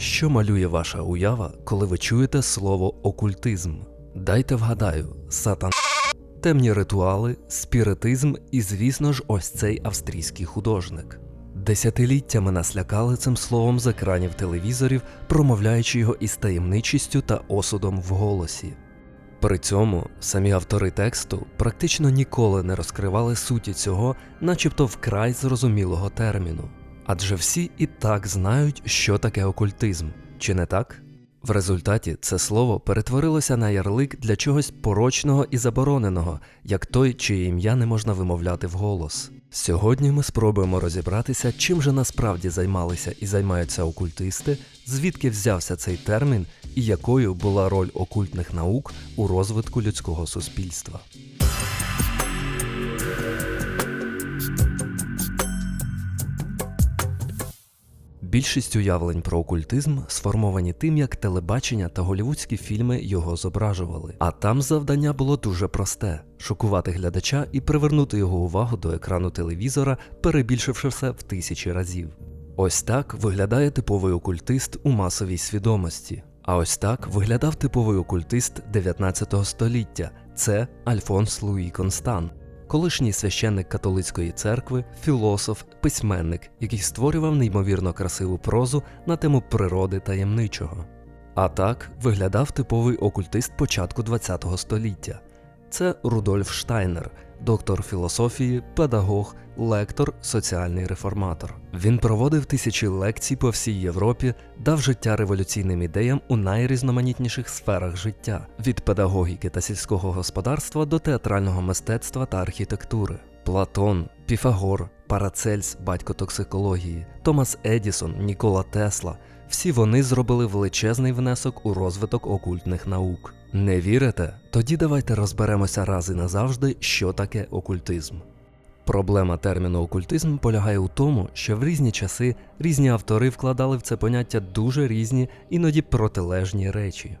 Що малює ваша уява, коли ви чуєте слово окультизм? Дайте вгадаю, сатан, темні ритуали, спіритизм і, звісно ж, ось цей австрійський художник. Десятиліттями нас лякали цим словом з екранів телевізорів, промовляючи його із таємничістю та осудом в голосі. При цьому самі автори тексту практично ніколи не розкривали суті цього, начебто вкрай зрозумілого терміну. Адже всі і так знають, що таке окультизм, чи не так? В результаті це слово перетворилося на ярлик для чогось порочного і забороненого, як той, чиє ім'я не можна вимовляти вголос. Сьогодні ми спробуємо розібратися, чим же насправді займалися і займаються окультисти, звідки взявся цей термін і якою була роль окультних наук у розвитку людського суспільства. Більшість уявлень про окультизм сформовані тим, як телебачення та голівудські фільми його зображували. А там завдання було дуже просте: шокувати глядача і привернути його увагу до екрану телевізора, перебільшивши все в тисячі разів. Ось так виглядає типовий окультист у масовій свідомості. А ось так виглядав типовий окультист 19 століття. Це Альфонс Луї Констан, колишній священник католицької церкви, філософ, письменник, який створював неймовірно красиву прозу на тему природи таємничого. А так виглядав типовий окультист початку ХХ століття. Це Рудольф Штайнер, доктор філософії, педагог, лектор, соціальний реформатор. Він проводив тисячі лекцій по всій Європі, дав життя революційним ідеям у найрізноманітніших сферах життя від педагогіки та сільського господарства до театрального мистецтва та архітектури. Платон, Піфагор, Парацельс, батько токсикології, Томас Едісон, Нікола Тесла. Всі вони зробили величезний внесок у розвиток окультних наук. Не вірите? Тоді давайте розберемося раз і назавжди, що таке окультизм. Проблема терміну окультизм полягає у тому, що в різні часи різні автори вкладали в це поняття дуже різні, іноді протилежні речі.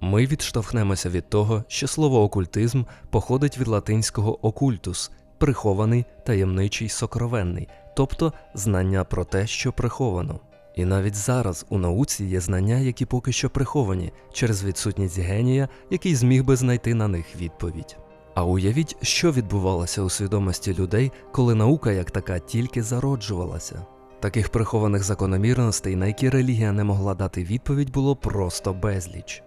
Ми відштовхнемося від того, що слово окультизм походить від латинського окультус прихований, таємничий, сокровенний, тобто знання про те, що приховано. І навіть зараз у науці є знання, які поки що приховані через відсутність генія, який зміг би знайти на них відповідь. А уявіть, що відбувалося у свідомості людей, коли наука як така тільки зароджувалася. Таких прихованих закономірностей, на які релігія не могла дати відповідь, було просто безліч.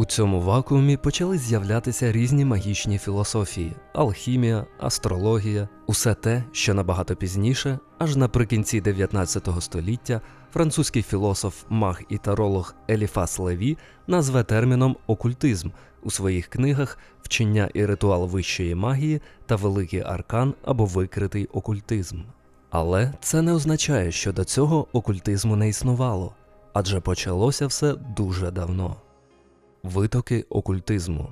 У цьому вакуумі почали з'являтися різні магічні філософії: алхімія, астрологія, усе те, що набагато пізніше, аж наприкінці 19 століття, французький філософ, маг і таролог Еліфас Леві назве терміном окультизм у своїх книгах Вчення і ритуал вищої магії та Великий аркан або викритий окультизм. Але це не означає, що до цього окультизму не існувало, адже почалося все дуже давно. Витоки окультизму.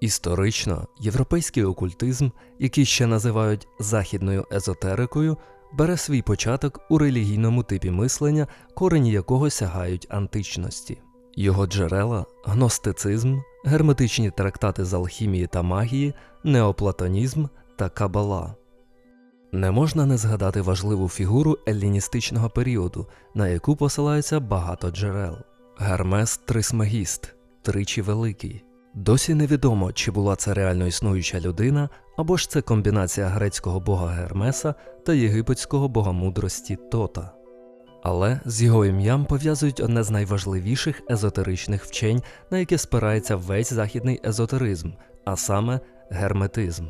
Історично, європейський окультизм, який ще називають західною езотерикою, бере свій початок у релігійному типі мислення, корені якого сягають античності. Його джерела гностицизм, герметичні трактати з алхімії та магії, неоплатонізм та кабала. Не можна не згадати важливу фігуру елліністичного періоду, на яку посилаються багато джерел. Гермес Трисмегіст тричі великий. Досі невідомо, чи була це реально існуюча людина, або ж це комбінація грецького бога Гермеса та єгипетського бога мудрості Тота. Але з його ім'ям пов'язують одне з найважливіших езотеричних вчень, на яке спирається весь західний езотеризм, а саме герметизм.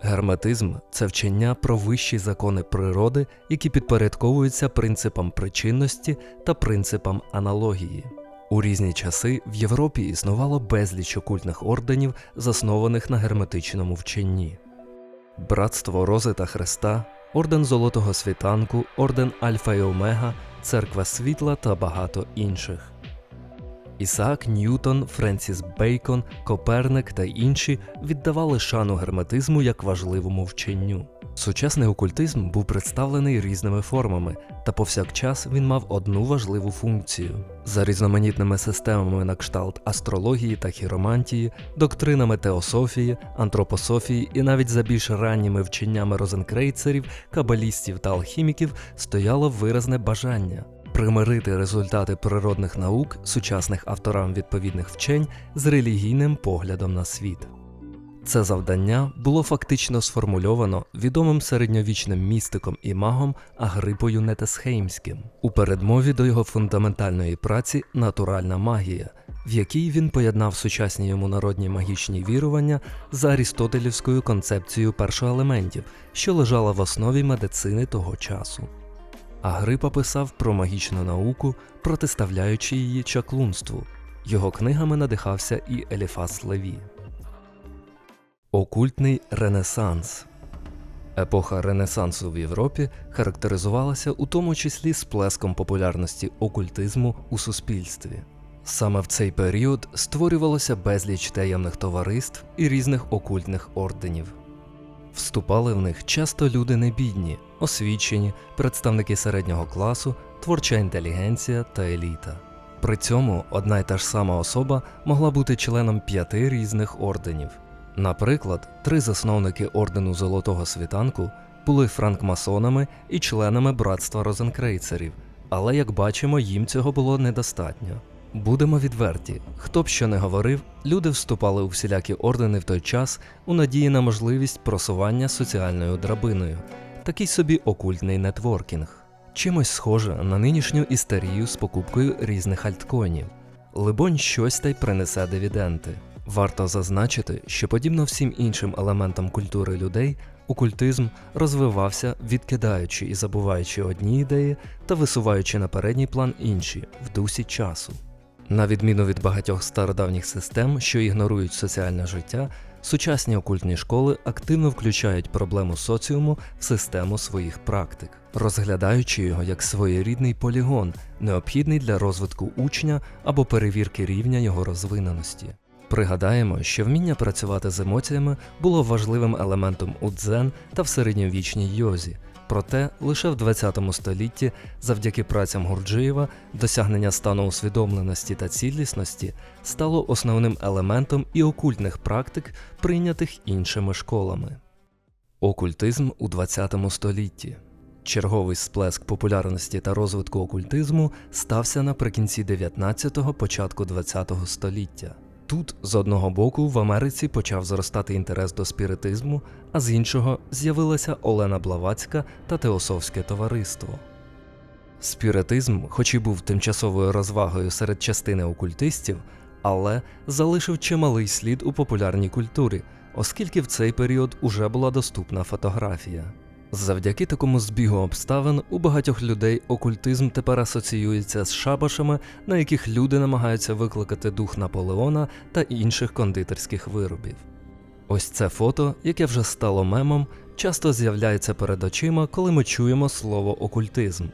Герметизм це вчення про вищі закони природи, які підпорядковуються принципам причинності та принципам аналогії. У різні часи в Європі існувало безліч окультних орденів, заснованих на герметичному вченні. Братство Рози та Христа, Орден Золотого Світанку, Орден Альфа і Омега, Церква Світла та багато інших. Ісаак Ньютон, Френсіс Бейкон, Коперник та інші віддавали шану герметизму як важливому вченню. Сучасний окультизм був представлений різними формами, та повсякчас він мав одну важливу функцію. За різноманітними системами на кшталт астрології та хіромантії, доктринами теософії, антропософії і навіть за більш ранніми вченнями розенкрейцерів, кабалістів та алхіміків стояло виразне бажання примирити результати природних наук сучасних авторам відповідних вчень з релігійним поглядом на світ. Це завдання було фактично сформульовано відомим середньовічним містиком і магом Агрипою Нетесхеймським у передмові до його фундаментальної праці Натуральна магія, в якій він поєднав сучасні йому народні магічні вірування з арістотелівською концепцією першоелементів, що лежала в основі медицини того часу. Агрипа писав про магічну науку, протиставляючи її чаклунству. Його книгами надихався і Еліфас Леві. Окультний Ренесанс Епоха Ренесансу в Європі характеризувалася у тому числі сплеском популярності окультизму у суспільстві. Саме в цей період створювалося безліч таємних товариств і різних окультних орденів. Вступали в них часто люди небідні, освічені, представники середнього класу, творча інтелігенція та еліта. При цьому одна й та ж сама особа могла бути членом п'яти різних орденів. Наприклад, три засновники ордену Золотого світанку були франкмасонами і членами братства розенкрейцерів, але як бачимо, їм цього було недостатньо. Будемо відверті, хто б що не говорив, люди вступали у всілякі ордени в той час у надії на можливість просування соціальною драбиною, такий собі окультний нетворкінг, чимось схоже на нинішню істерію з покупкою різних альткоїнів. Либонь, щось та й принесе дивіденти. Варто зазначити, що подібно всім іншим елементам культури людей, окультизм розвивався, відкидаючи і забуваючи одні ідеї та висуваючи на передній план інші в дусі часу. На відміну від багатьох стародавніх систем, що ігнорують соціальне життя, сучасні окультні школи активно включають проблему соціуму в систему своїх практик, розглядаючи його як своєрідний полігон, необхідний для розвитку учня або перевірки рівня його розвиненості. Пригадаємо, що вміння працювати з емоціями було важливим елементом у дзен та в середньовічній йозі. Проте лише в 20 столітті, завдяки працям Гурджиєва, досягнення стану усвідомленості та цілісності стало основним елементом і окультних практик, прийнятих іншими школами. Окультизм у 20 столітті черговий сплеск популярності та розвитку окультизму стався наприкінці 19-го, початку 20-го століття. Тут, з одного боку, в Америці почав зростати інтерес до спіритизму, а з іншого з'явилася Олена Блавацька та Теософське товариство. Спіритизм, хоч і був тимчасовою розвагою серед частини окультистів, але залишив чималий слід у популярній культурі, оскільки в цей період уже була доступна фотографія. Завдяки такому збігу обставин у багатьох людей окультизм тепер асоціюється з шабашами, на яких люди намагаються викликати дух Наполеона та інших кондитерських виробів. Ось це фото, яке вже стало мемом, часто з'являється перед очима, коли ми чуємо слово окультизм.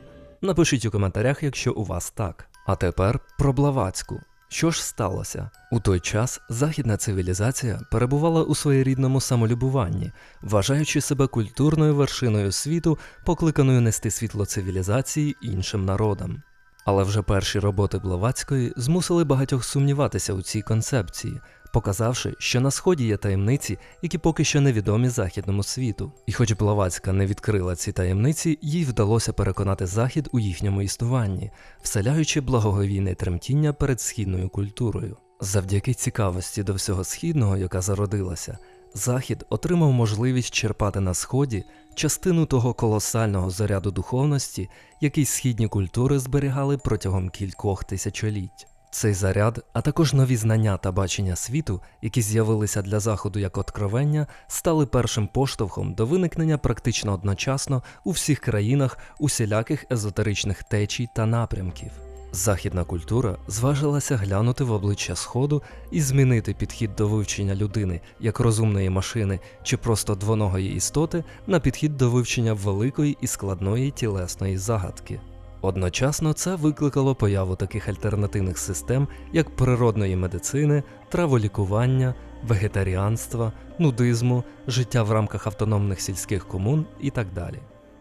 Напишіть у коментарях, якщо у вас так. А тепер про Блаватську. Що ж сталося? У той час західна цивілізація перебувала у своєрідному самолюбуванні, вважаючи себе культурною вершиною світу, покликаною нести світло цивілізації іншим народам. Але вже перші роботи Блаватської змусили багатьох сумніватися у цій концепції, показавши, що на сході є таємниці, які поки що невідомі західному світу. І хоч Блаватська не відкрила ці таємниці, їй вдалося переконати захід у їхньому існуванні, вселяючи благоговійне тремтіння перед східною культурою. Завдяки цікавості до всього східного, яка зародилася, Захід отримав можливість черпати на сході частину того колосального заряду духовності, який східні культури зберігали протягом кількох тисячоліть. Цей заряд, а також нові знання та бачення світу, які з'явилися для заходу як откровення, стали першим поштовхом до виникнення практично одночасно у всіх країнах усіляких езотеричних течій та напрямків. Західна культура зважилася глянути в обличчя Сходу і змінити підхід до вивчення людини як розумної машини чи просто двоногої істоти на підхід до вивчення великої і складної тілесної загадки. Одночасно це викликало появу таких альтернативних систем, як природної медицини, траволікування, вегетаріанства, нудизму, життя в рамках автономних сільських комун і так далі.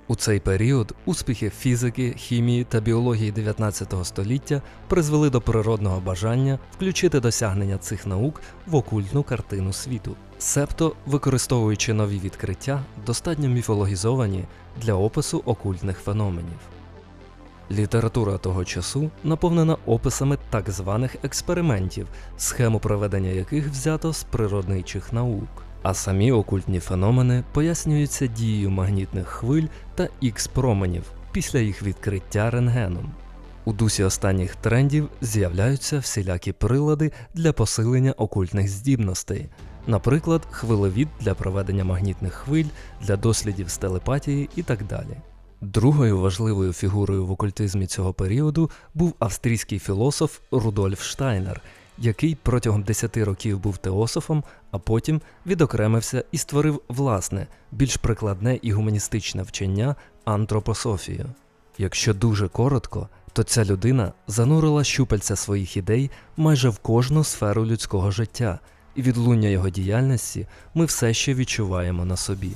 У цей період успіхи фізики, хімії та біології 19 століття призвели до природного бажання включити досягнення цих наук в окультну картину світу, себто використовуючи нові відкриття, достатньо міфологізовані для опису окультних феноменів. Література того часу наповнена описами так званих експериментів, схему проведення яких взято з природничих наук. А самі окультні феномени пояснюються дією магнітних хвиль та ікс-променів після їх відкриття рентгеном. У дусі останніх трендів з'являються всілякі прилади для посилення окультних здібностей, наприклад, хвилевід для проведення магнітних хвиль, для дослідів з телепатії і так далі. Другою важливою фігурою в окультизмі цього періоду був австрійський філософ Рудольф Штайнер, який протягом 10 років був теософом, а потім відокремився і створив власне, більш прикладне і гуманістичне вчення антропософію. Якщо дуже коротко, то ця людина занурила щупальця своїх ідей майже в кожну сферу людського життя, і відлуння його діяльності ми все ще відчуваємо на собі.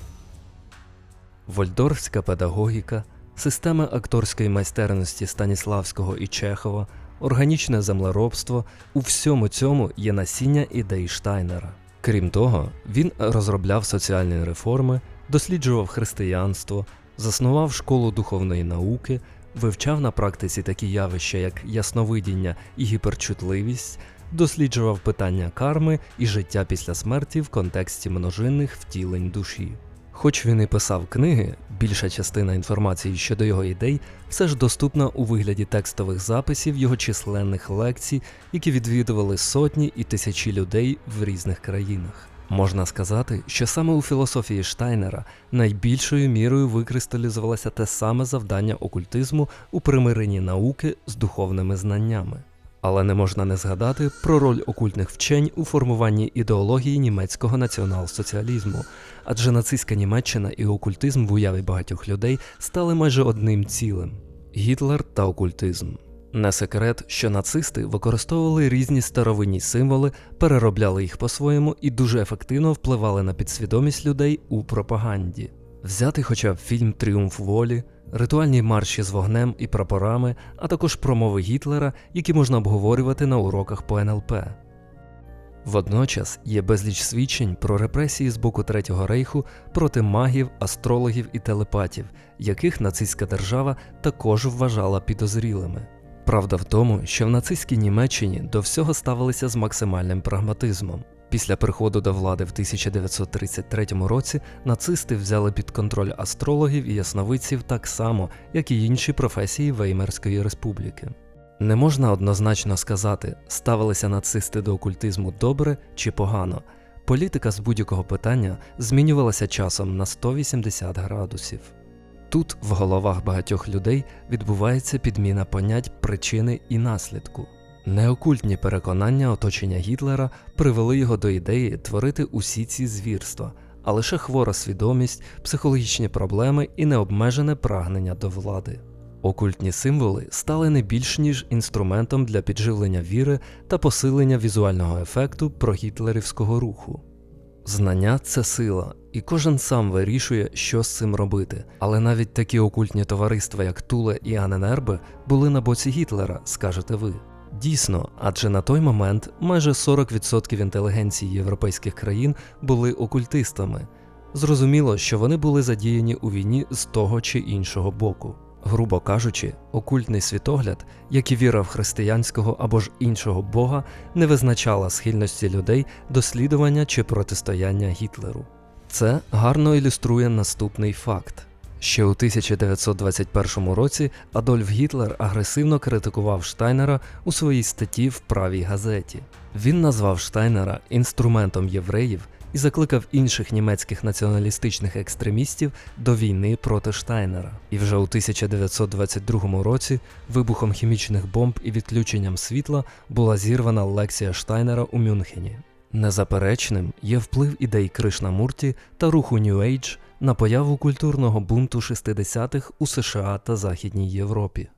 Вольдорфська педагогіка, система акторської майстерності Станіславського і Чехова, органічне землеробство у всьому цьому є насіння ідей Штайнера. Крім того, він розробляв соціальні реформи, досліджував християнство, заснував школу духовної науки, вивчав на практиці такі явища, як ясновидіння і гіперчутливість, досліджував питання карми і життя після смерті в контексті множинних втілень душі. Хоч він і писав книги, більша частина інформації щодо його ідей все ж доступна у вигляді текстових записів його численних лекцій, які відвідували сотні і тисячі людей в різних країнах. Можна сказати, що саме у філософії Штайнера найбільшою мірою викристалізувалося те саме завдання окультизму у примиренні науки з духовними знаннями. Але не можна не згадати про роль окультних вчень у формуванні ідеології німецького націонал-соціалізму, адже нацистська Німеччина і окультизм в уяві багатьох людей стали майже одним цілим Гітлер та окультизм. Не секрет, що нацисти використовували різні старовинні символи, переробляли їх по-своєму і дуже ефективно впливали на підсвідомість людей у пропаганді. Взяти хоча б фільм Тріумф волі, ритуальні марші з вогнем і прапорами, а також промови Гітлера, які можна обговорювати на уроках по НЛП. Водночас є безліч свідчень про репресії з боку Третього рейху проти магів, астрологів і телепатів, яких нацистська держава також вважала підозрілими. Правда в тому, що в нацистській Німеччині до всього ставилися з максимальним прагматизмом. Після приходу до влади в 1933 році нацисти взяли під контроль астрологів і ясновидців так само, як і інші професії Веймарської республіки. Не можна однозначно сказати, ставилися нацисти до окультизму добре чи погано. Політика з будь-якого питання змінювалася часом на 180 градусів. Тут в головах багатьох людей відбувається підміна понять причини і наслідку. Неокультні переконання оточення Гітлера привели його до ідеї творити усі ці звірства, а лише хвора свідомість, психологічні проблеми і необмежене прагнення до влади. Окультні символи стали не більш ніж інструментом для підживлення віри та посилення візуального ефекту прогітлерівського руху. Знання це сила, і кожен сам вирішує, що з цим робити. Але навіть такі окультні товариства, як Туле і Аненербе, були на боці Гітлера, скажете ви. Дійсно, адже на той момент майже 40% інтелігенції європейських країн були окультистами. Зрозуміло, що вони були задіяні у війні з того чи іншого боку. Грубо кажучи, окультний світогляд, як і віра в християнського або ж іншого Бога, не визначала схильності людей до слідування чи протистояння Гітлеру. Це гарно ілюструє наступний факт. Ще у 1921 році Адольф Гітлер агресивно критикував Штайнера у своїй статті в правій газеті. Він назвав Штайнера інструментом євреїв і закликав інших німецьких націоналістичних екстремістів до війни проти Штайнера. І вже у 1922 році вибухом хімічних бомб і відключенням світла була зірвана лекція Штайнера у Мюнхені. Незаперечним є вплив ідей Кришнамурті та руху New Age на появу культурного бунту 60-х у США та Західній Європі.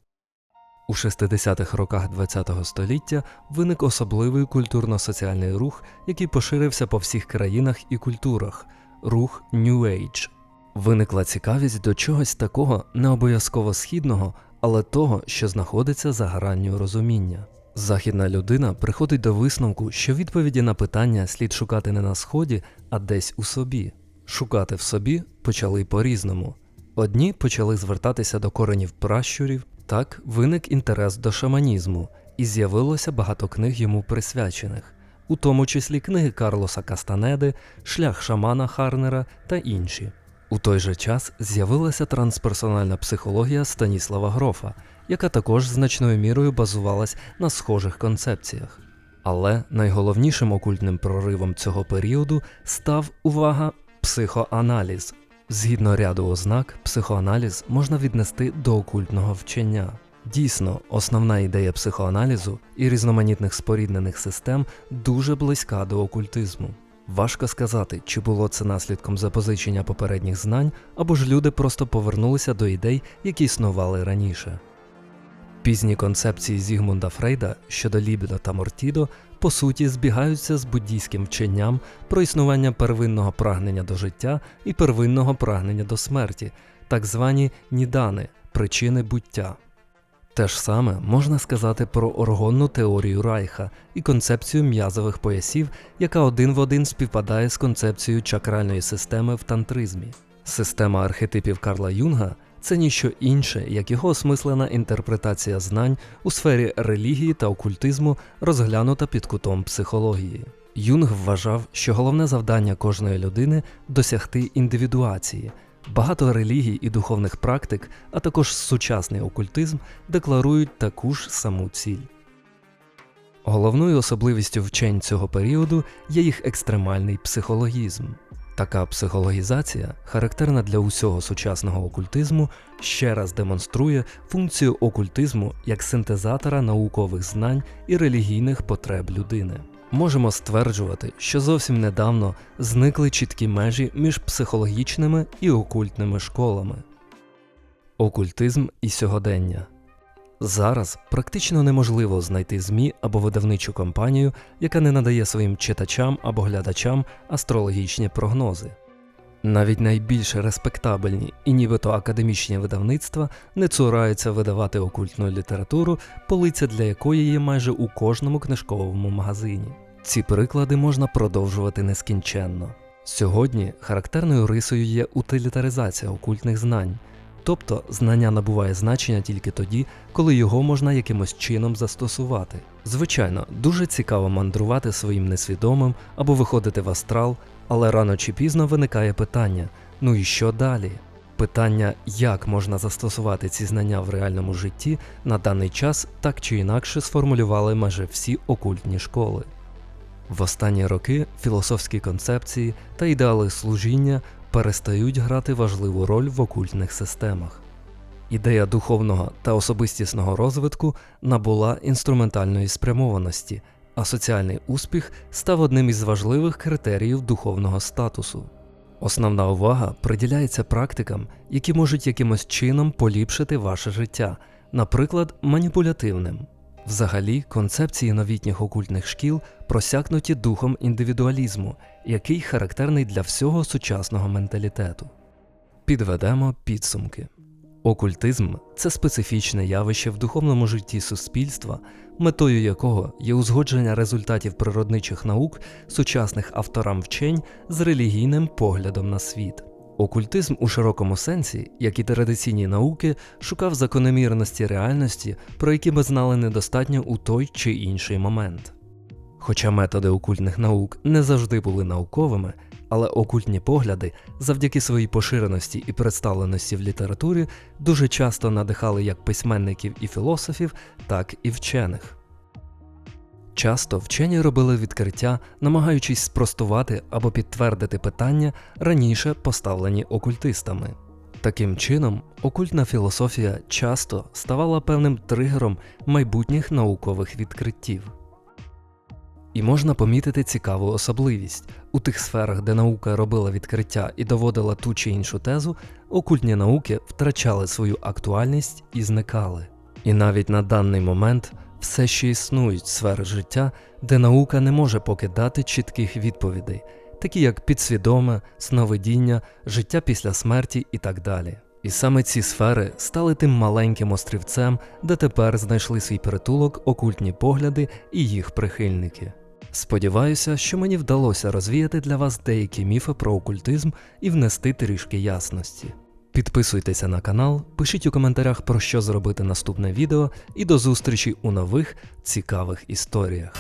У 60-х роках ХХ століття виник особливий культурно-соціальний рух, який поширився по всіх країнах і культурах рух New Age. Виникла цікавість до чогось такого не обов'язково східного, але того, що знаходиться за гранню розуміння. Західна людина приходить до висновку, що відповіді на питання слід шукати не на сході, а десь у собі. Шукати в собі почали по-різному. Одні почали звертатися до коренів пращурів, Так виник інтерес до шаманізму, і з'явилося багато книг йому присвячених, у тому числі книги Карлоса Кастанеди, Шлях шамана Харнера та інші. У той же час з'явилася трансперсональна психологія Станіслава Грофа, яка також значною мірою базувалась на схожих концепціях. Але найголовнішим окультним проривом цього періоду став увага психоаналіз. Згідно ряду ознак, психоаналіз можна віднести до окультного вчення. Дійсно, основна ідея психоаналізу і різноманітних споріднених систем дуже близька до окультизму. Важко сказати, чи було це наслідком запозичення попередніх знань, або ж люди просто повернулися до ідей, які існували раніше. Пізні концепції Зігмунда Фрейда щодо лібідо та мортідо по суті збігаються з буддійським вченням про існування первинного прагнення до життя і первинного прагнення до смерті, так звані нідани причини буття. Те ж саме можна сказати про органну теорію Райха і концепцію м'язових поясів, яка один в один співпадає з концепцією чакральної системи в тантризмі. Система архетипів Карла Юнга це ніщо інше, як його осмислена інтерпретація знань у сфері релігії та окультизму, розглянута під кутом психології. Юнг вважав, що головне завдання кожної людини досягти індивідуації. Багато релігій і духовних практик, а також сучасний окультизм декларують таку ж саму ціль. Головною особливістю вчень цього періоду є їх екстремальний психологізм. Така психологізація, характерна для усього сучасного окультизму, ще раз демонструє функцію окультизму як синтезатора наукових знань і релігійних потреб людини. Можемо стверджувати, що зовсім недавно зникли чіткі межі між психологічними і окультними школами. Окультизм і сьогодення Зараз практично неможливо знайти ЗМІ або видавничу компанію, яка не надає своїм читачам або глядачам астрологічні прогнози. Навіть найбільш респектабельні і нібито академічні видавництва не цураються видавати окультну літературу, полиця для якої є майже у кожному книжковому магазині. Ці приклади можна продовжувати нескінченно. Сьогодні характерною рисою є утилітаризація окультних знань. Тобто знання набуває значення тільки тоді, коли його можна якимось чином застосувати. Звичайно, дуже цікаво мандрувати своїм несвідомим або виходити в астрал, але рано чи пізно виникає питання: ну і що далі? Питання, як можна застосувати ці знання в реальному житті, на даний час так чи інакше сформулювали майже всі окультні школи. В останні роки філософські концепції та ідеали служіння перестають грати важливу роль в окультних системах. Ідея духовного та особистісного розвитку набула інструментальної спрямованості, а соціальний успіх став одним із важливих критеріїв духовного статусу. Основна увага приділяється практикам, які можуть якимось чином поліпшити ваше життя, наприклад, маніпулятивним. Взагалі, концепції новітніх окультних шкіл просякнуті духом індивідуалізму, який характерний для всього сучасного менталітету. Підведемо підсумки. Окультизм це специфічне явище в духовному житті суспільства, метою якого є узгодження результатів природничих наук сучасних авторам вчень з релігійним поглядом на світ. Окультизм у широкому сенсі, як і традиційні науки, шукав закономірності реальності, про які ми знали недостатньо у той чи інший момент. Хоча методи окультних наук не завжди були науковими, але окультні погляди, завдяки своїй поширеності і представленості в літературі, дуже часто надихали як письменників і філософів, так і вчених. Часто вчені робили відкриття, намагаючись спростувати або підтвердити питання, раніше поставлені окультистами. Таким чином, окультна філософія часто ставала певним тригером майбутніх наукових відкриттів. І можна помітити цікаву особливість у тих сферах, де наука робила відкриття і доводила ту чи іншу тезу, окультні науки втрачали свою актуальність і зникали. І навіть на даний момент все ще існують сфери життя, де наука не може поки дати чітких відповідей, такі як підсвідоме, сновидіння, життя після смерті і так далі. І саме ці сфери стали тим маленьким острівцем, де тепер знайшли свій притулок окультні погляди і їх прихильники. Сподіваюся, що мені вдалося розвіяти для вас деякі міфи про окультизм і внести трішки ясності. Підписуйтеся на канал, пишіть у коментарях про що зробити наступне відео і до зустрічі у нових цікавих історіях.